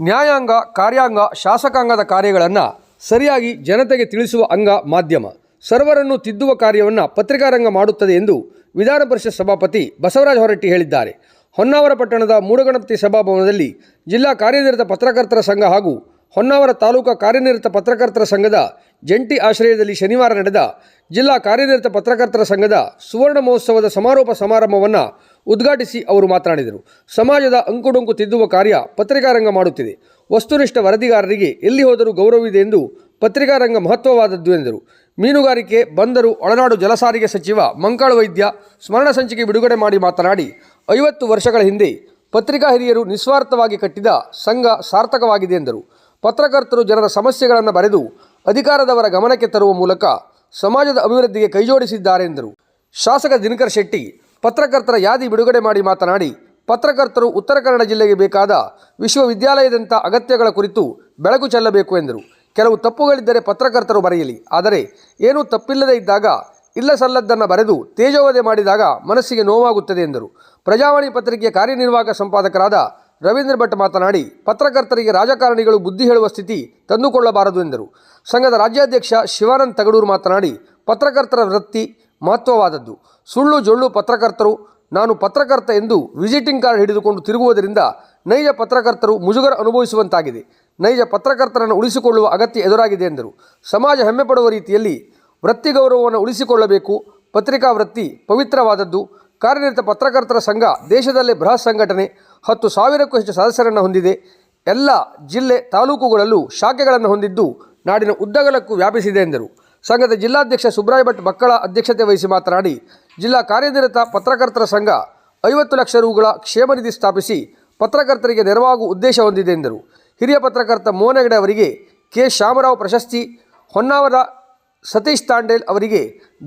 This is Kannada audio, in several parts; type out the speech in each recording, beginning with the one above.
ನ್ಯಾಯಾಂಗ, ಕಾರ್ಯಾಂಗ, ಶಾಸಕಾಂಗದ ಕಾರ್ಯಗಳನ್ನು ಸರಿಯಾಗಿ ಜನತೆಗೆ ತಿಳಿಸುವ ಅಂಗ ಮಾಧ್ಯಮ. ಸರ್ವರನ್ನು ತಿದ್ದುವ ಕಾರ್ಯವನ್ನು ಪತ್ರಿಕಾರಂಗ ಮಾಡುತ್ತದೆ ಎಂದು ವಿಧಾನ ಪರಿಷತ್ ಸಭಾಪತಿ ಬಸವರಾಜ ಹೊರಟ್ಟಿ ಹೇಳಿದ್ದಾರೆ. ಹೊನ್ನಾವರ ಪಟ್ಟಣದ ಮೂಡಗಣಪತಿ ಸಭಾಭವನದಲ್ಲಿ ಜಿಲ್ಲಾ ಕಾರ್ಯನಿರತ ಪತ್ರಕರ್ತರ ಸಂಘ ಹಾಗೂ ಹೊನ್ನಾವರ ತಾಲೂಕಾ ಕಾರ್ಯನಿರತ ಪತ್ರಕರ್ತರ ಸಂಘದ ಜಂಟಿ ಆಶ್ರಯದಲ್ಲಿ ಶನಿವಾರ ನಡೆದ ಜಿಲ್ಲಾ ಕಾರ್ಯನಿರತ ಪತ್ರಕರ್ತರ ಸಂಘದ ಸುವರ್ಣ ಮಹೋತ್ಸವದ ಸಮಾರೋಪ ಸಮಾರಂಭವನ್ನು ಉದ್ಘಾಟಿಸಿ ಅವರು ಮಾತನಾಡಿದರು. ಸಮಾಜದ ಅಂಕುಡೊಂಕು ತಿದ್ದುವ ಕಾರ್ಯ ಪತ್ರಿಕಾರಂಗ ಮಾಡುತ್ತಿದೆ. ವಸ್ತುನಿಷ್ಠ ವರದಿಗಾರರಿಗೆ ಎಲ್ಲಿ ಹೋದರೂ ಗೌರವವಿದೆ ಎಂದು ಪತ್ರಿಕಾರಂಗ ಮಹತ್ವವಾದದ್ದು ಎಂದರು. ಮೀನುಗಾರಿಕೆ ಬಂದರು ಒಳನಾಡು ಜಲಸಾರಿಗೆ ಸಚಿವ ಮಂಕಾಳ ವೈದ್ಯ ಸ್ಮರಣ ಸಂಚಿಕೆ ಬಿಡುಗಡೆ ಮಾಡಿ ಮಾತನಾಡಿ, ಐವತ್ತು ವರ್ಷಗಳ ಹಿಂದೆ ಪತ್ರಿಕಾ ಹಿರಿಯರು ನಿಸ್ವಾರ್ಥವಾಗಿ ಕಟ್ಟಿದ ಸಂಘ ಸಾರ್ಥಕವಾಗಿದೆ ಎಂದರು. ಪತ್ರಕರ್ತರು ಜನರ ಸಮಸ್ಯೆಗಳನ್ನು ಬರೆದು ಅಧಿಕಾರದವರ ಗಮನಕ್ಕೆ ತರುವ ಮೂಲಕ ಸಮಾಜದ ಅಭಿವೃದ್ಧಿಗೆ ಕೈಜೋಡಿಸಿದ್ದಾರೆ ಎಂದರು. ಶಾಸಕ ದಿನಕರ್ ಶೆಟ್ಟಿ ಪತ್ರಕರ್ತರ ಯಾದಿ ಬಿಡುಗಡೆ ಮಾಡಿ ಮಾತನಾಡಿ, ಪತ್ರಕರ್ತರು ಉತ್ತರ ಕನ್ನಡ ಜಿಲ್ಲೆಗೆ ಬೇಕಾದ ವಿಶ್ವವಿದ್ಯಾಲಯದಂಥ ಅಗತ್ಯಗಳ ಕುರಿತು ಬೆಳಕು ಚೆಲ್ಲಬೇಕು ಎಂದರು. ಕೆಲವು ತಪ್ಪುಗಳಿದ್ದರೆ ಪತ್ರಕರ್ತರು ಬರೆಯಲಿ. ಆದರೆ ಏನೂ ತಪ್ಪಿಲ್ಲದೆ ಇದ್ದಾಗ ಇಲ್ಲ ಸಲ್ಲದ್ದನ್ನು ಬರೆದು ತೇಜೋವಧೆ ಮಾಡಿದಾಗ ಮನಸ್ಸಿಗೆ ನೋವಾಗುತ್ತದೆ ಎಂದರು. ಪ್ರಜಾವಾಣಿ ಪತ್ರಿಕೆಯ ಕಾರ್ಯನಿರ್ವಾಹಕ ಸಂಪಾದಕರಾದ ರವೀಂದ್ರ ಭಟ್ ಮಾತನಾಡಿ, ಪತ್ರಕರ್ತರಿಗೆ ರಾಜಕಾರಣಿಗಳು ಬುದ್ಧಿ ಹೇಳುವ ಸ್ಥಿತಿ ತಂದುಕೊಳ್ಳಬಾರದು ಎಂದರು. ಸಂಘದ ರಾಜ್ಯಾಧ್ಯಕ್ಷ ಶಿವಾನಂದ್ ತಗಡೂರು ಮಾತನಾಡಿ, ಪತ್ರಕರ್ತರ ವೃತ್ತಿ ಮಹತ್ವವಾದದ್ದು. ಸುಳ್ಳು ಜೊಳ್ಳು ಪತ್ರಕರ್ತರು, ನಾನು ಪತ್ರಕರ್ತ ಎಂದು ವಿಸಿಟಿಂಗ್ ಕಾರ್ಡ್ ಹಿಡಿದುಕೊಂಡು ತಿರುಗುವುದರಿಂದ ನೈಜ ಪತ್ರಕರ್ತರು ಮುಜುಗರ ಅನುಭವಿಸುವಂತಾಗಿದೆ. ನೈಜ ಪತ್ರಕರ್ತರನ್ನು ಉಳಿಸಿಕೊಳ್ಳುವ ಅಗತ್ಯ ಎದುರಾಗಿದೆ ಎಂದರು. ಸಮಾಜ ಹೆಮ್ಮೆಪಡುವ ರೀತಿಯಲ್ಲಿ ವೃತ್ತಿ ಗೌರವವನ್ನು ಉಳಿಸಿಕೊಳ್ಳಬೇಕು. ಪತ್ರಿಕಾ ವೃತ್ತಿ ಪವಿತ್ರವಾದದ್ದು. ಕಾರ್ಯನಿರತ ಪತ್ರಕರ್ತರ ಸಂಘ ದೇಶದಲ್ಲೇ ಬೃಹತ್ ಸಂಘಟನೆ. ಹತ್ತು ಸಾವಿರಕ್ಕೂ ಹೆಚ್ಚು ಸದಸ್ಯರನ್ನು ಹೊಂದಿದೆ. ಎಲ್ಲ ಜಿಲ್ಲೆ ತಾಲೂಕುಗಳಲ್ಲೂ ಶಾಖೆಗಳನ್ನು ಹೊಂದಿದ್ದು ನಾಡಿನ ಉದ್ದಗಲಕ್ಕೂ ವ್ಯಾಪಿಸಿದೆ ಎಂದರು. ಸಂಘದ ಜಿಲ್ಲಾಧ್ಯಕ್ಷ ಸುಬ್ರಾಯ ಭಟ್ ಮಕ್ಕಳ ಅಧ್ಯಕ್ಷತೆ ವಹಿಸಿ ಮಾತನಾಡಿ, ಜಿಲ್ಲಾ ಕಾರ್ಯನಿರತ ಪತ್ರಕರ್ತರ ಸಂಘ ಐವತ್ತು ಲಕ್ಷ ರೂಗಳ ಕ್ಷೇಮ ನಿಧಿ ಸ್ಥಾಪಿಸಿ ಪತ್ರಕರ್ತರಿಗೆ ನೆರವಾಗುವ ಉದ್ದೇಶ ಹೊಂದಿದೆ ಎಂದರು. ಹಿರಿಯ ಪತ್ರಕರ್ತ ಮೋಹನ್ ಅವರಿಗೆ ಕೆ. ಶ್ಯಾಮರಾವ್ ಪ್ರಶಸ್ತಿ, ಹೊನ್ನಾವರ ಸತೀಶ್ ತಾಂಡೇಲ್ ಅವರಿಗೆ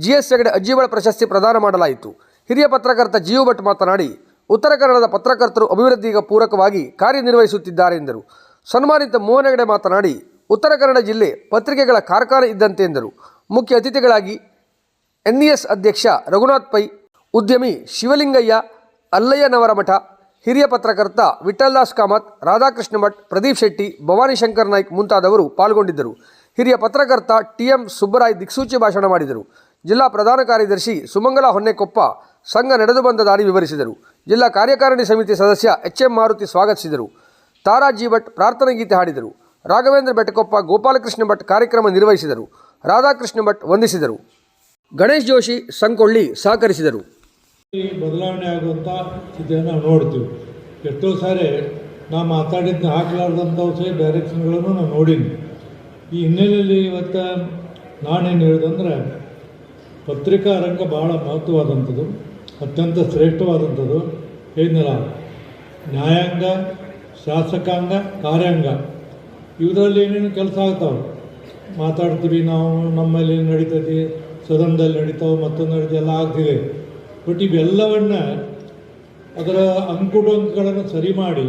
ಜಿ. ಎಸ್. ಹೆಗಡೆ ಅಜ್ಜಿಬಳ ಪ್ರಶಸ್ತಿ ಪ್ರದಾನ ಮಾಡಲಾಯಿತು. ಹಿರಿಯ ಪತ್ರಕರ್ತ ಜೀವ ಭಟ್ ಮಾತನಾಡಿ, ಉತ್ತರ ಕನ್ನಡದ ಪತ್ರಕರ್ತರು ಅಭಿವೃದ್ಧಿಗೆ ಪೂರಕವಾಗಿ ಕಾರ್ಯನಿರ್ವಹಿಸುತ್ತಿದ್ದಾರೆ ಎಂದರು. ಸನ್ಮಾನಿತ ಮೋಹನ್ ಹೆಗಡೆ ಮಾತನಾಡಿ, ಉತ್ತರ ಕನ್ನಡ ಜಿಲ್ಲೆ ಪತ್ರಿಕೆಗಳ ಕಾರ್ಖಾನೆ ಇದ್ದಂತೆ ಎಂದರು. ಮುಖ್ಯ ಅತಿಥಿಗಳಾಗಿ ಎನ್ಇಎಸ್ ಅಧ್ಯಕ್ಷ ರಘುನಾಥ್ ಪೈ, ಉದ್ಯಮಿ ಶಿವಲಿಂಗಯ್ಯ, ಅಲ್ಲಯ್ಯನವರ ಮಠ, ಹಿರಿಯ ಪತ್ರಕರ್ತ ವಿಠಲ್ದಾಸ್ ಕಾಮತ್, ರಾಧಾಕೃಷ್ಣ ಭಟ್ ಪ್ರದೀಪ್ ಶೆಟ್ಟಿ, ಭವಾನಿ ಶಂಕರ್ ನಾಯ್ಕ್ ಮುಂತಾದವರು ಪಾಲ್ಗೊಂಡಿದ್ದರು. ಹಿರಿಯ ಪತ್ರಕರ್ತ ಟಿ ಎಂ ಸುಬ್ಬರಾಯ್ ದಿಕ್ಸೂಚಿ ಭಾಷಣ ಮಾಡಿದರು. ಜಿಲ್ಲಾ ಪ್ರಧಾನ ಕಾರ್ಯದರ್ಶಿ ಸುಮಂಗಲ ಹೊನ್ನೆಕೊಪ್ಪ ಸಂಘ ನಡೆದು ಬಂದ ದಾರಿ ವಿವರಿಸಿದರು. ಜಿಲ್ಲಾ ಕಾರ್ಯಕಾರಿಣಿ ಸಮಿತಿ ಸದಸ್ಯ ಎಚ್ ಎಂ ಮಾರುತಿ ಸ್ವಾಗತಿಸಿದರು. ತಾರಾಜಿ ಭಟ್ ಪ್ರಾರ್ಥನಾ ಗೀತೆ ಹಾಡಿದರು. ರಾಘವೇಂದ್ರ ಬೆಟ್ಟಕೊಪ್ಪ, ಗೋಪಾಲಕೃಷ್ಣ ಭಟ್ ಕಾರ್ಯಕ್ರಮ ನಿರ್ವಹಿಸಿದರು. ರಾಧಾಕೃಷ್ಣ ಭಟ್ ವಂದಿಸಿದರು. ಗಣೇಶ್ ಜೋಶಿ ಸಂಕೊಳ್ಳಿ ಸಹಕರಿಸಿದರು. ಈ ಬದಲಾವಣೆ ಆಗುವಂಥ ಸ್ಥಿತಿಯನ್ನು ನೋಡ್ತೀವಿ. ಎಷ್ಟೋ ಸಾರಿ ನಾ ಮಾತಾಡಿದ್ನ ಹಾಕಲಾರ್ದಂಥವು ಸಹ ಡೈರೆಕ್ಷನ್ಗಳನ್ನು ನಾನು ನೋಡೀನಿ ಈ ಹಿನ್ನೆಲೆಯಲ್ಲಿ ಇವತ್ತು ನಾನೇನು ಹೇಳಿದಂದ್ರೆ ಪತ್ರಿಕಾ ರಂಗ ಭಾಳ ಮಹತ್ವವಾದಂಥದ್ದು, ಅತ್ಯಂತ ಶ್ರೇಷ್ಠವಾದಂಥದ್ದು ಏನಿಲ್ಲ, ನ್ಯಾಯಾಂಗ, ಶಾಸಕಾಂಗ, ಕಾರ್ಯಾಂಗ. ಇವುದರಲ್ಲಿ ಏನೇನು ಕೆಲಸ ಆಗ್ತಾವೆ? ಮಾತಾಡ್ತೀವಿ ನಾವು, ನಮ್ಮಲ್ಲಿ ನಡೀತೈತಿ ಸದನದಲ್ಲಿ ನಡೀತಾವೆ, ಮತ್ತೊಂದು ನಡೀತಿ ಎಲ್ಲ ಆಗ್ತಿದೆ. ಬಟ್ ಇವೆಲ್ಲವನ್ನ ಅದರ ಅಂಕುಡೊಂಕುಗಳನ್ನು ಸರಿ ಮಾಡಿ,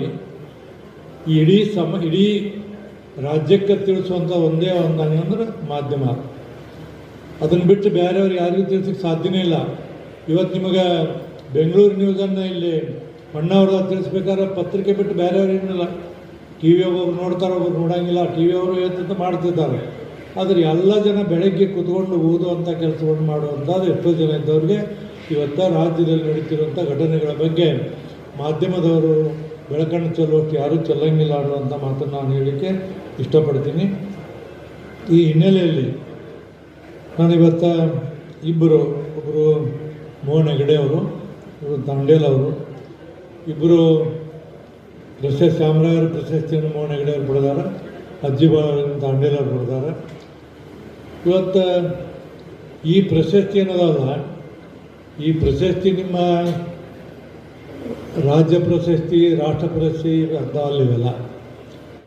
ಇಡೀ ಸಮ, ಇಡೀ ರಾಜ್ಯಕ್ಕೆ ತಿಳಿಸುವಂಥ ಒಂದೇ ಒಂದು ಅಂದರೆ ಮಾಧ್ಯಮ. ಅದನ್ನು ಬಿಟ್ಟು ಬೇರೆಯವ್ರು ಯಾರಿಗೂ ತಿಳಿಸೋಕ್ಕೆ ಸಾಧ್ಯನೇ ಇಲ್ಲ. ಇವತ್ತು ನಿಮಗೆ ಬೆಂಗಳೂರು ನ್ಯೂಸನ್ನು ಇಲ್ಲಿ ಅಣ್ಣವ್ರ ತಿಳಿಸ್ಬೇಕಾದ್ರೆ ಪತ್ರಿಕೆ ಬಿಟ್ಟು ಬೇರೆಯವ್ರು ಏನಿಲ್ಲ. ಟಿ ವಿ ಒಬ್ಬರು ನೋಡ್ತಾರೆ ಒಬ್ಬರು ನೋಡೋಂಗಿಲ್ಲ. ಟಿ ವಿ ಅವರು ಏನಂತ ಮಾಡ್ತಿದ್ದಾರೆ? ಆದರೆ ಎಲ್ಲ ಜನ ಬೆಳಗ್ಗೆ ಕೂತ್ಕೊಂಡು ಓದುವಂಥ ಕೆಲಸವನ್ನು ಮಾಡುವಂಥದ್ದು ಎಷ್ಟೋ ಜನ ಇದ್ದವ್ರಿಗೆ ಇವತ್ತು ರಾಜ್ಯದಲ್ಲಿ ನಡೀತಿರುವಂಥ ಘಟನೆಗಳ ಬಗ್ಗೆ ಮಾಧ್ಯಮದವರು ಬೆಳಕನ್ನು ಚೆಲ್ಲುವಷ್ಟು ಯಾರೂ ಚೆಲ್ಲಂಗಿಲ್ಲ ಅನ್ನುವಂಥ ಮಾತನ್ನು ನಾನು ಹೇಳಲಿಕ್ಕೆ ಇಷ್ಟಪಡ್ತೀನಿ. ಈ ಹಿನ್ನೆಲೆಯಲ್ಲಿ ನಾನು ಇವತ್ತು ಇಬ್ಬರು ಒಬ್ಬರು ಮೋಹನ್ ಹೆಗಡೆ ಅವರು ಇವರು ದಾಂಡೇಲ್ ಅವರು, ಇಬ್ಬರು ಪ್ರಶಸ್ತಿ ಚಾಮರಾಜರ ಪ್ರಶಸ್ತಿಯನ್ನು ಮೋಹನ್ ಹೆಗಡೆ ಅವರು ಪಡೆದಾರೆ ಅಜ್ಜಿಬಾಳ ದಾಂಡೇಲ್ ಅವರು ಪಡೆದಾರೆ. ಇವತ್ತು ಈ ಪ್ರಶಸ್ತಿ ಅನ್ನೋದಲ್ಲ ಈ ಪ್ರಶಸ್ತಿ ನಿಮ್ಮ ರಾಜ್ಯ ಪ್ರಶಸ್ತಿ ರಾಷ್ಟ್ರ ಪ್ರಶಸ್ತಿ ಅಂತ ಅಲ್ಲಿವೆಲ್ಲ